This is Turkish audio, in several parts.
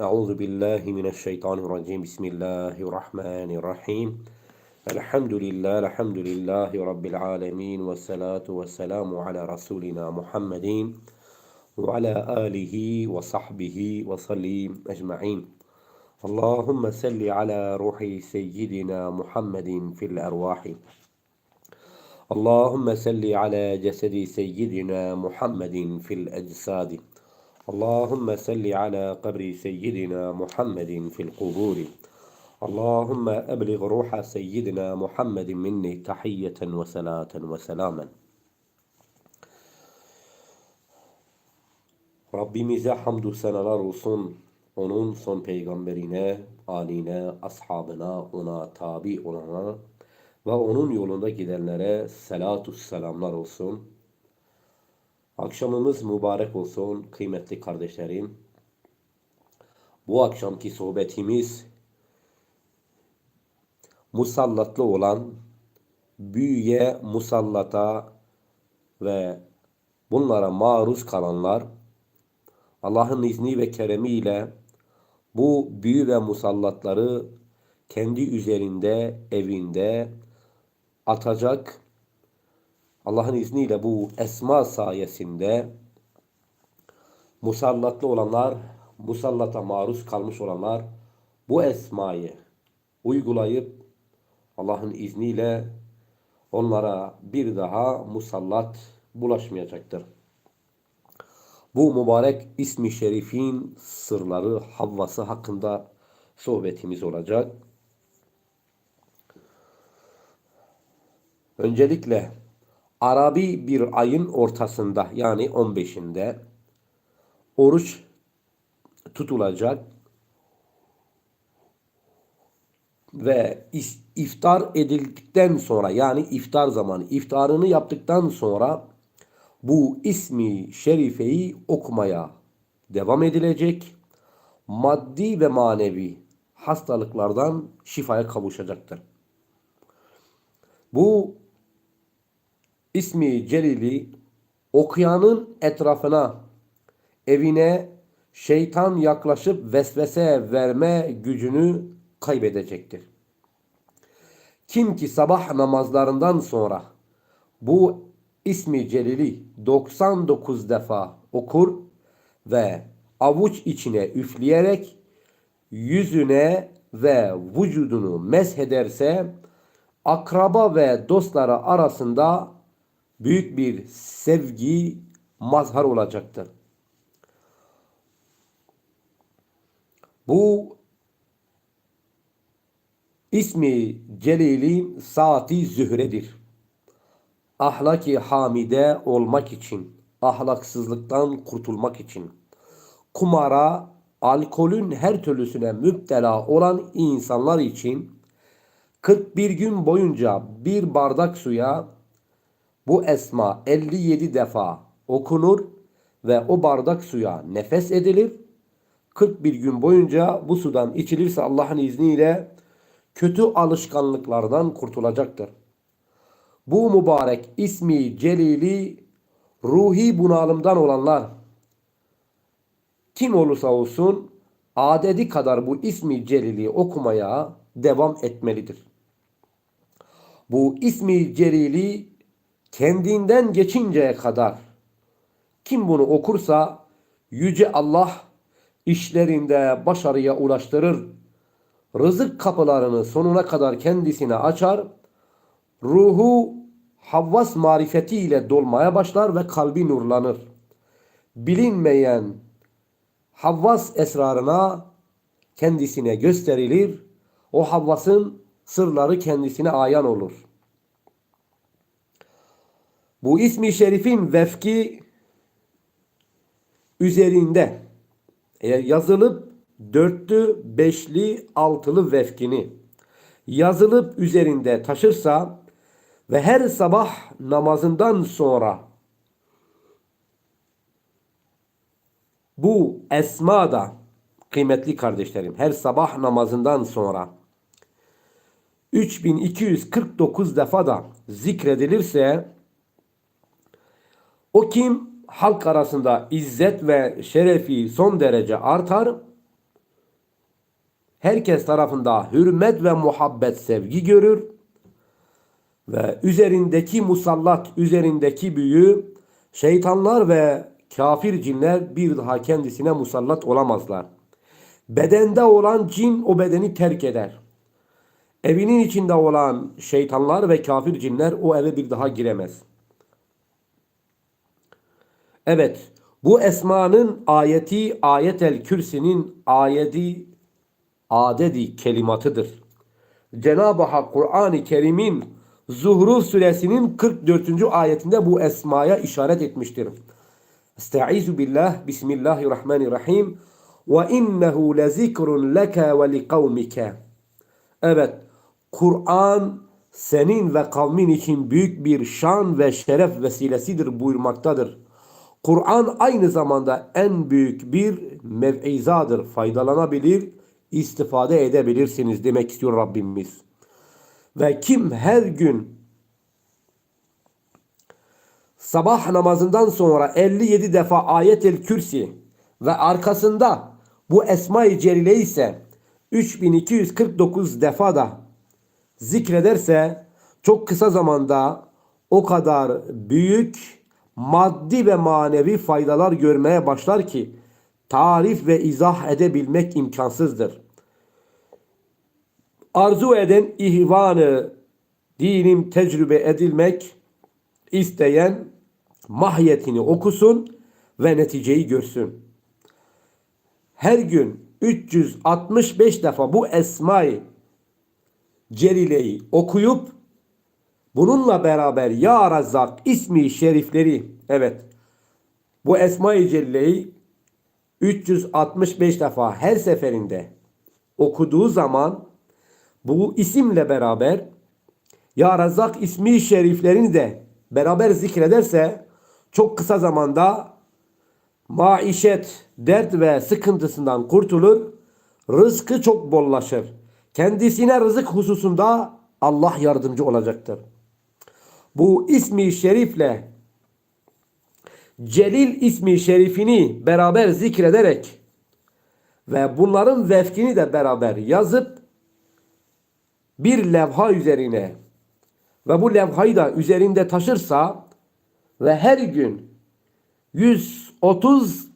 أعوذ بالله من الشيطان الرجيم. بسم الله الرحمن الرحيم. الحمد لله الحمد لله رب العالمين والصلاة والسلام على رسولنا محمد وعلى آله وصحبه وسلم أجمعين. اللهم صل على روح سيدنا محمد في الأرواح. اللهم صل على جسد سيدنا محمد في الأجساد. Allahümme salli ala kabri seyyidina Muhammedin fil kuburi. Allahümme eblig ruha seyyidina Muhammedin minni tahiyyeten ve selaten ve selamen. Rabbimize hamdü seneler olsun. Onun son peygamberine, aline, ashabına, ona tabi olana ve onun yolunda gidenlere selatu selamlar olsun. Akşamımız mübarek olsun kıymetli kardeşlerim. Bu akşamki sohbetimiz musallatlı olan büyüye musallata ve bunlara maruz kalanlar Allah'ın izni ve keremiyle bu büyü ve musallatları kendi üzerinde, evinde atacak. Allah'ın izniyle bu esma sayesinde musallatlı olanlar, musallata maruz kalmış olanlar bu esmayı uygulayıp Allah'ın izniyle onlara bir daha musallat bulaşmayacaktır. Bu mübarek ismi şerifin sırları, havvası hakkında sohbetimiz olacak. Öncelikle Arabi bir ayın ortasında yani 15'inde oruç tutulacak ve iftar edildikten sonra yani iftar zamanı iftarını yaptıktan sonra bu ismi şerifeyi okumaya devam edilecek. Maddi ve manevi hastalıklardan şifaya kavuşacaktır. Bu ismi celili okuyanın etrafına, evine şeytan yaklaşıp vesvese verme gücünü kaybedecektir. Kim ki sabah namazlarından sonra bu ismi celili 99 defa okur ve avuç içine üfleyerek yüzüne ve vücudunu meshederse akraba ve dostları arasında büyük bir sevgi mazhar olacaktır. Bu ismi celili saati zühredir. Ahlaki hamide olmak için, ahlaksızlıktan kurtulmak için, kumara, alkolün her türlüsüne müptela olan insanlar için 41 gün boyunca bir bardak suya bu esma 57 defa okunur ve o bardak suya nefes edilir. 41 gün boyunca bu sudan içilirse Allah'ın izniyle kötü alışkanlıklardan kurtulacaktır. Bu mübarek ismi celili ruhi bunalımdan olanlar kim olursa olsun adedi kadar bu ismi celili okumaya devam etmelidir. Bu ismi celili kendinden geçinceye kadar kim bunu okursa yüce Allah işlerinde başarıya ulaştırır. Rızık kapılarını sonuna kadar kendisine açar. Ruhu havvas marifetiyle dolmaya başlar ve kalbi nurlanır. Bilinmeyen havvas esrarına kendisine gösterilir. O havvasın sırları kendisine ayan olur. Bu ismi şerifin vefki üzerinde eğer yazılıp dörtlü, beşli, altılı vefkini yazılıp üzerinde taşırsa ve her sabah namazından sonra bu esma da kıymetli kardeşlerim her sabah namazından sonra 3249 defa da zikredilirse o kim halk arasında izzet ve şerefi son derece artar. herkes tarafında hürmet ve muhabbet sevgi görür ve üzerindeki musallat, üzerindeki büyü şeytanlar ve kafir cinler bir daha kendisine musallat olamazlar. Bedende olan cin o bedeni terk eder. Evinin içinde olan şeytanlar ve kafir cinler o eve bir daha giremez. Evet, bu esmanın ayeti ayetel kürsinin ayeti adedi kelimatıdır. Cenab-ı Hak Kur'an-ı Kerim'in Zuhruf suresinin 44. ayetinde bu esmaya işaret etmiştir. Estaizu billah, bismillahirrahmanirrahim. Ve innehu lezikrun leke ve liqavmike. Evet, Kur'an senin ve kavmin için büyük bir şan ve şeref vesilesidir buyurmaktadır. Kur'an aynı zamanda en büyük bir mev'izadır. Faydalanabilir, istifade edebilirsiniz demek istiyor Rabbimiz. Ve kim her gün sabah namazından sonra 57 defa ayetel kürsi ve arkasında bu Esma-i Celile ise 3249 defa da zikrederse çok kısa zamanda o kadar büyük maddi ve manevi faydalar görmeye başlar ki tarif ve izah edebilmek imkansızdır. Arzu eden ihvanı dinim tecrübe edilmek isteyen mahiyetini okusun ve neticeyi görsün. Her gün 365 defa bu esmayı Celile'yi okuyup bununla beraber Ya Razzak ismi şerifleri evet bu Esma-i Celle'yi 365 defa her seferinde okuduğu zaman bu isimle beraber Ya Razzak ismi şeriflerini de beraber zikrederse çok kısa zamanda maişet, dert ve sıkıntısından kurtulur, rızkı çok bollaşır. Kendisine rızık hususunda Allah yardımcı olacaktır. Bu ismi şerifle Celil ismi şerifini beraber zikrederek ve bunların vefkini de beraber yazıp bir levha üzerine ve bu levhayı da üzerinde taşırsa ve her gün 130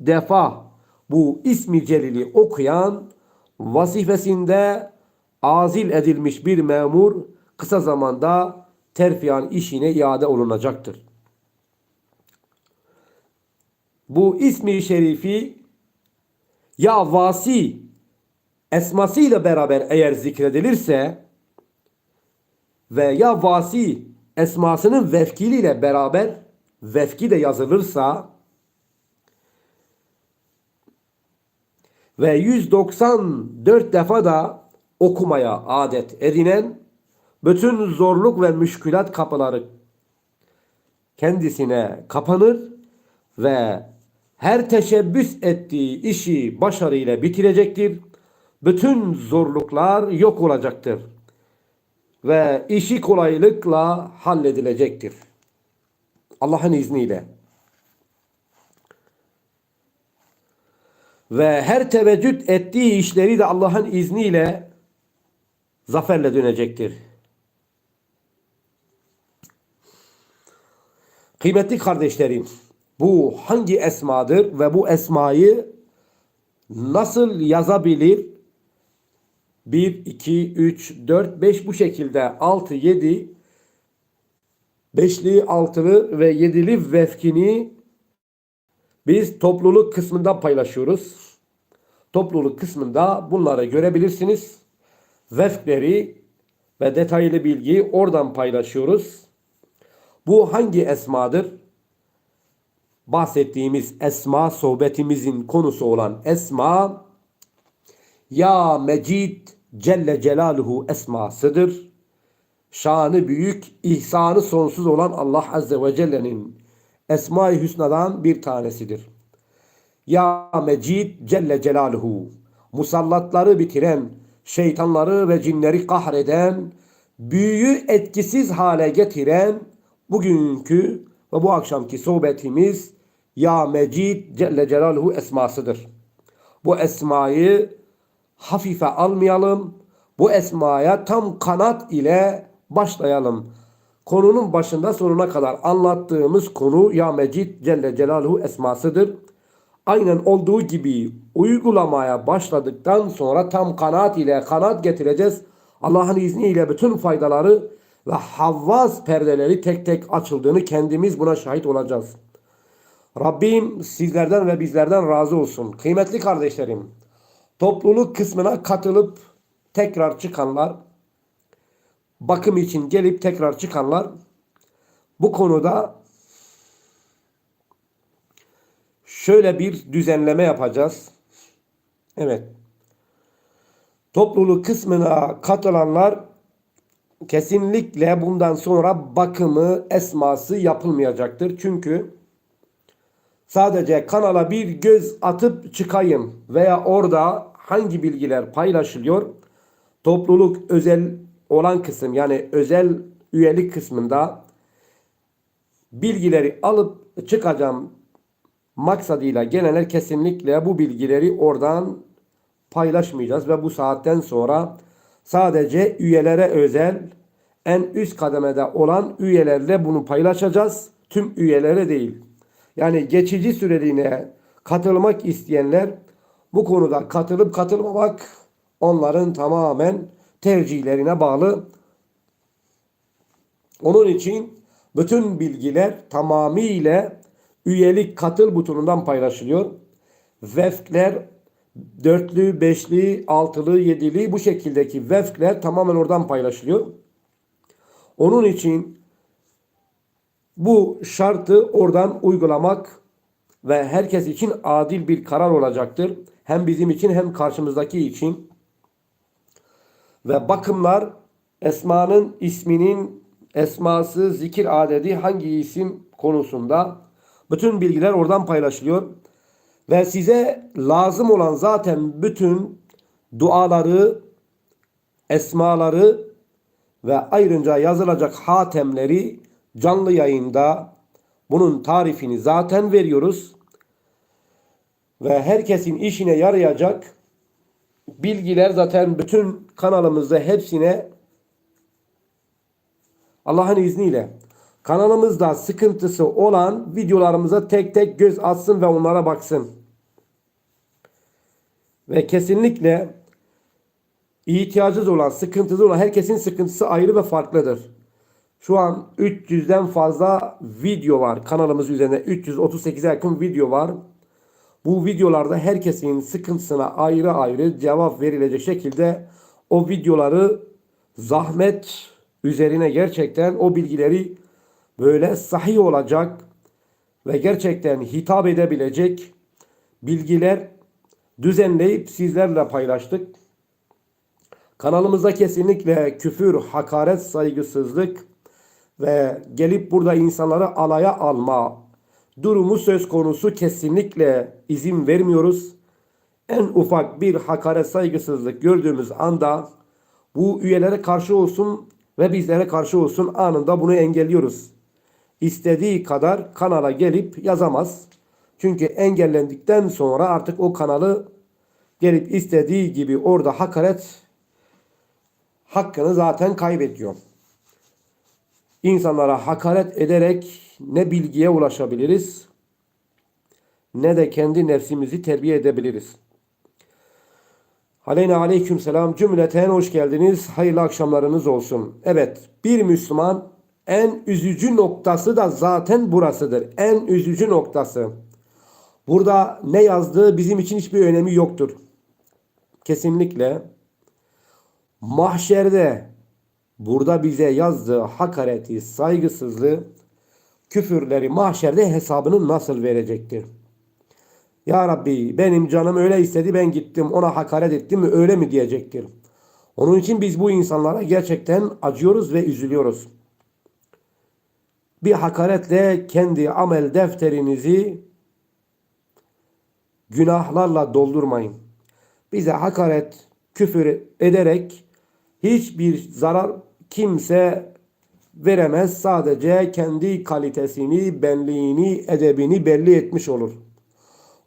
defa bu ismi celili okuyan vazifesinde azil edilmiş bir memur kısa zamanda terfiyan işine iade olunacaktır. Bu ismi şerifi ya vasi esmasıyla beraber eğer zikredilirse ve ya vasi esmasının vefkiliyle beraber vefki de yazılırsa ve 194 defa da okumaya adet edinen bütün zorluk ve müşkülat kapıları kendisine kapanır ve her teşebbüs ettiği işi başarıyla bitirecektir. Bütün zorluklar yok olacaktır ve işi kolaylıkla halledilecektir. Allah'ın izniyle. Ve her teveccüt ettiği işleri de Allah'ın izniyle zaferle dönecektir. Kıymetli kardeşlerim, bu hangi esmadır ve bu esmayı nasıl yazabilir? 1, 2, 3, 4, 5 bu şekilde 6, 7 beşli, altılı ve yedili vefkini biz topluluk kısmında paylaşıyoruz. Topluluk kısmında bunları görebilirsiniz. Vefkleri ve detaylı bilgiyi oradan paylaşıyoruz. Bu hangi esmadır? Bahsettiğimiz esma sohbetimizin konusu olan esma Ya Mecid Celle Celaluhu esmasıdır. Şanı büyük, ihsanı sonsuz olan Allah Azze ve Celle'nin Esma-i Hüsna'dan bir tanesidir. Ya Mecid Celle Celaluhu musallatları bitiren, şeytanları ve cinleri kahreden, büyüyü etkisiz hale getiren bugünkü ve bu akşamki sohbetimiz Ya Mecid Celle Celaluhu esmasıdır. Bu esmayı hafife almayalım. Bu esmaya tam kanat ile başlayalım. Konunun başında sonuna kadar anlattığımız konu Ya Mecid Celle Celaluhu esmasıdır. Aynen olduğu gibi uygulamaya başladıktan sonra tam kanaat ile kanat getireceğiz. Allah'ın izniyle bütün faydaları ve havvaz perdeleri tek tek açıldığını kendimiz buna şahit olacağız. Rabbim sizlerden ve bizlerden razı olsun. Kıymetli kardeşlerim, topluluk kısmına katılıp tekrar çıkanlar, bakım için gelip tekrar çıkanlar bu konuda şöyle bir düzenleme yapacağız. Evet. Topluluk kısmına katılanlar kesinlikle bundan sonra bakımı, esması yapılmayacaktır. Çünkü sadece kanala bir göz atıp çıkayım veya orada hangi bilgiler paylaşılıyor? Topluluk özel olan kısım yani özel üyelik kısmında bilgileri alıp çıkacağım maksadıyla gelenler kesinlikle bu bilgileri oradan paylaşmayacağız ve bu saatten sonra sadece üyelere özel en üst kademede olan üyelerle bunu paylaşacağız. Tüm üyelere değil. Yani geçici süreliğine katılmak isteyenler bu konuda katılıp katılmamak onların tamamen tercihlerine bağlı. Onun için bütün bilgiler tamamıyla üyelik katıl butonundan paylaşılıyor. Vefkler dörtlü, beşli, altılı, yedili bu şekildeki vefkler tamamen oradan paylaşılıyor. Onun için bu şartı oradan uygulamak ve herkes için adil bir karar olacaktır. Hem bizim için hem karşımızdaki için. Ve bakımlar Esma'nın isminin esması, zikir adedi hangi isim konusunda bütün bilgiler oradan paylaşılıyor. Ve size lazım olan zaten bütün duaları, esmaları ve ayrıca yazılacak hatemleri canlı yayında bunun tarifini zaten veriyoruz. Ve herkesin işine yarayacak bilgiler zaten bütün kanalımızda hepsine Allah'ın izniyle kanalımızda sıkıntısı olan videolarımıza tek tek göz atsın ve onlara baksın. Ve kesinlikle ihtiyacınız olan, sıkıntısı olan herkesin sıkıntısı ayrı ve farklıdır. Şu an 300'den fazla video var kanalımız üzerinde. 338'e yakın video var. Bu videolarda herkesin sıkıntısına ayrı ayrı cevap verilecek şekilde o videoları zahmet üzerine gerçekten o bilgileri böyle sahih olacak ve gerçekten hitap edebilecek bilgiler düzenleyip sizlerle paylaştık. Kanalımızda kesinlikle küfür, hakaret, saygısızlık ve gelip burada insanları alaya alma durumu söz konusu kesinlikle izin vermiyoruz. En ufak bir hakaret, saygısızlık gördüğümüz anda bu üyelere karşı olsun ve bizlere karşı olsun anında bunu engelliyoruz. İstediği kadar kanala gelip yazamaz. Çünkü engellendikten sonra artık o kanalı gelip istediği gibi orada hakaret hakkını zaten kaybediyor. İnsanlara hakaret ederek ne bilgiye ulaşabiliriz ne de kendi nefsimizi terbiye edebiliriz. Aleyna aleyküm selam cümleten hoş geldiniz. Hayırlı akşamlarınız olsun. Evet bir Müslüman en üzücü noktası da zaten burasıdır. En üzücü noktası. Burada ne yazdığı bizim için hiçbir önemi yoktur. Kesinlikle. Mahşerde burada bize yazdığı hakareti, saygısızlığı, küfürleri mahşerde hesabını nasıl verecektir? Ya Rabbi benim canım öyle istedi ben gittim ona hakaret ettim mi öyle mi diyecektir. Onun için biz bu insanlara gerçekten acıyoruz ve üzülüyoruz. Bir hakaretle kendi amel defterinizi günahlarla doldurmayın. Bize hakaret, küfür ederek hiçbir zarar kimse veremez. Sadece kendi kalitesini, benliğini, edebini belli etmiş olur.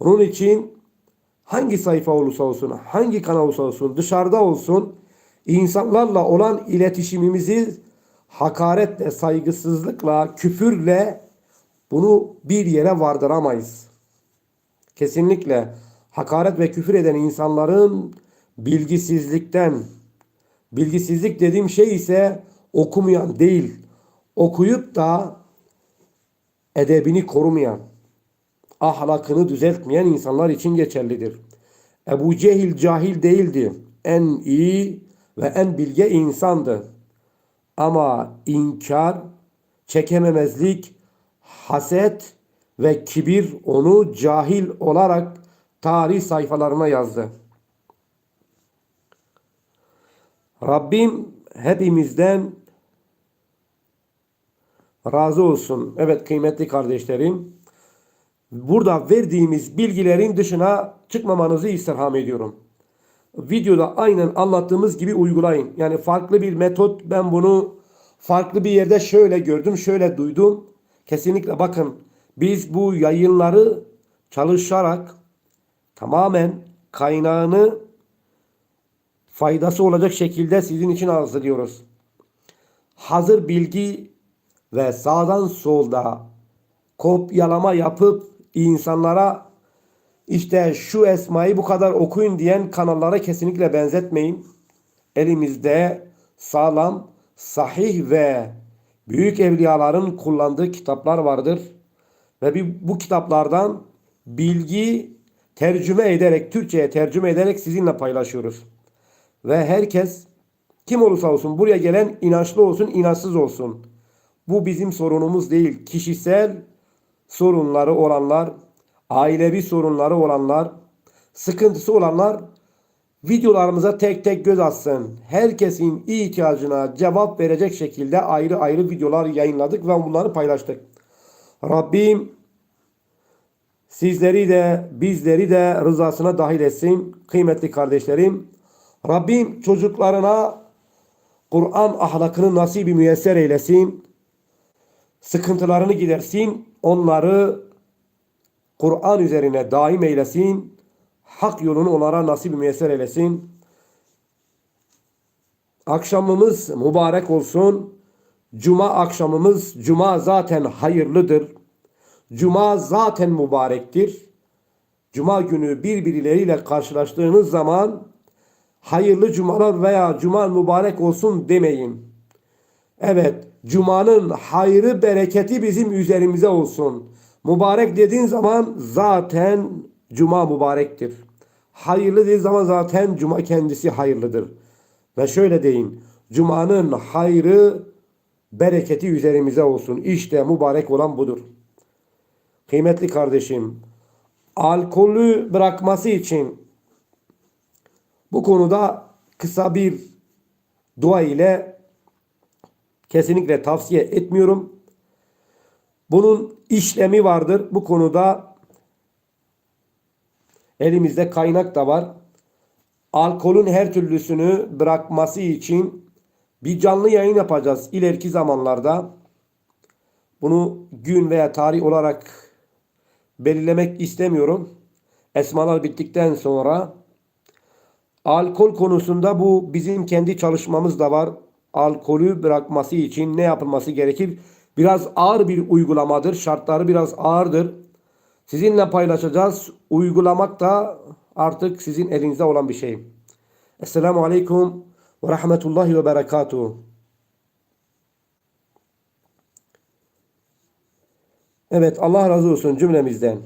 Onun için hangi sayfa olursa olsun, hangi kanal olursa olsun, dışarıda olsun, insanlarla olan iletişimimizi hakaretle, saygısızlıkla, küfürle bunu bir yere vardıramayız. Kesinlikle hakaret ve küfür eden insanların bilgisizlikten, bilgisizlik dediğim şey ise okumayan değil, okuyup da edebini korumayan, ahlakını düzeltmeyen insanlar için geçerlidir. Ebu Cehil cahil değildi. En iyi ve en bilge insandı. Ama inkar, çekememezlik, haset ve kibir onu cahil olarak tarih sayfalarına yazdı. Rabbim hepimizden razı olsun. Evet kıymetli kardeşlerim. Burada verdiğimiz bilgilerin dışına çıkmamanızı istirham ediyorum. Videoda aynen anlattığımız gibi uygulayın. Yani farklı bir metot ben bunu farklı bir yerde şöyle gördüm, şöyle duydum. Kesinlikle bakın biz bu yayınları çalışarak tamamen kaynağını faydası olacak şekilde sizin için hazırlıyoruz. Hazır bilgi ve sağdan solda kopyalama yapıp insanlara işte şu esmayı bu kadar okuyun diyen kanallara kesinlikle benzetmeyin. Elimizde sağlam, sahih ve büyük evliyaların kullandığı kitaplar vardır. Ve bu kitaplardan bilgi tercüme ederek, Türkçe'ye tercüme ederek sizinle paylaşıyoruz. Ve herkes kim olursa olsun buraya gelen inançlı olsun, inançsız olsun. Bu bizim sorunumuz değil. Kişisel sorunları olanlar, ailevi sorunları olanlar, sıkıntısı olanlar videolarımıza tek tek göz atsın. Herkesin ihtiyacına cevap verecek şekilde ayrı ayrı videolar yayınladık ve bunları paylaştık. Rabbim sizleri de bizleri de rızasına dahil etsin. Kıymetli kardeşlerim. Rabbim çocuklarına Kur'an ahlakını nasibi müyesser eylesin. Sıkıntılarını gidersin. Onları Kur'an üzerine daim eylesin. Hak yolunu onlara nasip müyesser eylesin. Akşamımız mübarek olsun. Cuma akşamımız, cuma zaten hayırlıdır. Cuma zaten mübarektir. Cuma günü birbirleriyle karşılaştığınız zaman hayırlı cumalar veya cuma mübarek olsun demeyin. Evet, cumanın hayrı, bereketi bizim üzerimize olsun. Mübarek dediğin zaman zaten cuma mübarektir. Hayırlı dediğin zaman zaten cuma kendisi hayırlıdır. Ve şöyle deyin, cumanın hayrı, bereketi üzerimize olsun. İşte mübarek olan budur. Kıymetli kardeşim, alkolü bırakması için bu konuda kısa bir dua ile kesinlikle tavsiye etmiyorum. Bunun işlemi vardır. Bu konuda elimizde kaynak da var. Alkolün her türlüsünü bırakması için bir canlı yayın yapacağız ileriki zamanlarda. Bunu gün veya tarih olarak belirlemek istemiyorum. Esmalar bittikten sonra alkol konusunda bu bizim kendi çalışmamız da var. Alkolü bırakması için ne yapılması gerekir? Biraz ağır bir uygulamadır. Şartları biraz ağırdır. Sizinle paylaşacağız. Uygulamak da artık sizin elinizde olan bir şey. Esselamu Aleyküm ve Rahmetullahi ve Berekatuhu. Evet Allah razı olsun cümlemizden.